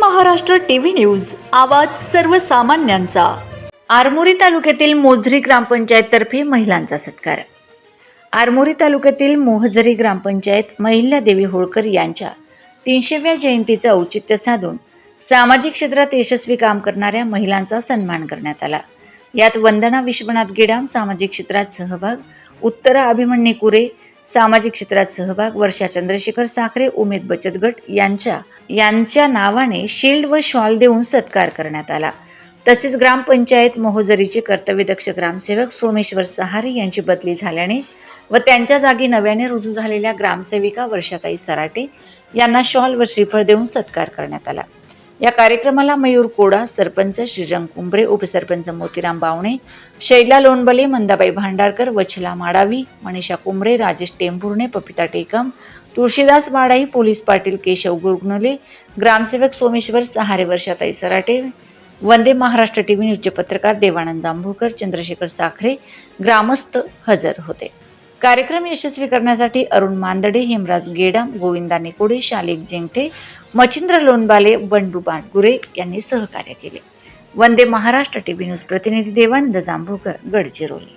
Maharashtra TV news आवाज सर्वसामान्यांचा. आरमोरी तालुक्यातील मोझरी ग्रामपंचायततर्फे महिलांचा सत्कार. आरमोरी तालुक्यातील मोहजरी ग्रामपंचायत महिल्यादेवी होळकर यांच्या तीनशेव्या जयंतीचं औचित्य साधून सामाजिक क्षेत्रात यशस्वी काम करणाऱ्या महिलांचा सन्मान करण्यात आला. यात वंदना विश्वनाथ गेडाम सामाजिक क्षेत्रात सहभाग उत्तरा अभिमन्यू कुरे सामाजिक क्षेत्रात सहभाग वर्षा चंद्रशेखर साखरे उमेद बचत गट यांच्या यांच्या नावाने शिल्ड व शॉल देऊन सत्कार करण्यात आला. तसेच ग्रामपंचायत मोहोजरीचे कर्तव्यदक्ष ग्रामसेवक सोमेश्वर सहारे यांची बदली झाल्याने व त्यांच्या जागी नव्याने रुजू झालेल्या ग्रामसेविका वर्षाताई सराटे यांना शॉल व श्रीफळ देऊन सत्कार करण्यात आला. या कार्यक्रमाला मयूर कोडा सरपंच श्रीरंग कुंभरे उपसरपंच मोतीराम बावणे शैला लोणबले मंदाबाई भांडारकर वछला माडावी मनीषा कुंभरे राजेश टेंभुर्णे पपिता टेकम तुळशीदास माडाई पोलीस पाटील केशव गुरगुनले ग्रामसेवक सोमेश्वर सहारे वर्षाताई सराटे वंदे महाराष्ट्र टीव्ही न्यूजचे पत्रकार देवानंद जांभूकर चंद्रशेखर साखरे ग्रामस्थ हजर होते. कार्यक्रम यशस्वी करण्यासाठी अरुण मांदडे हेमराज गेडाम गोविंदा निकोडे शालिक जेंगटे मच्छिंद्र लोणबाले बंडू बाणगुरे यांनी सहकार्य केले. वंदे महाराष्ट्र टीव्ही न्यूज प्रतिनिधी देवानंद जांभूकर गडचिरोली.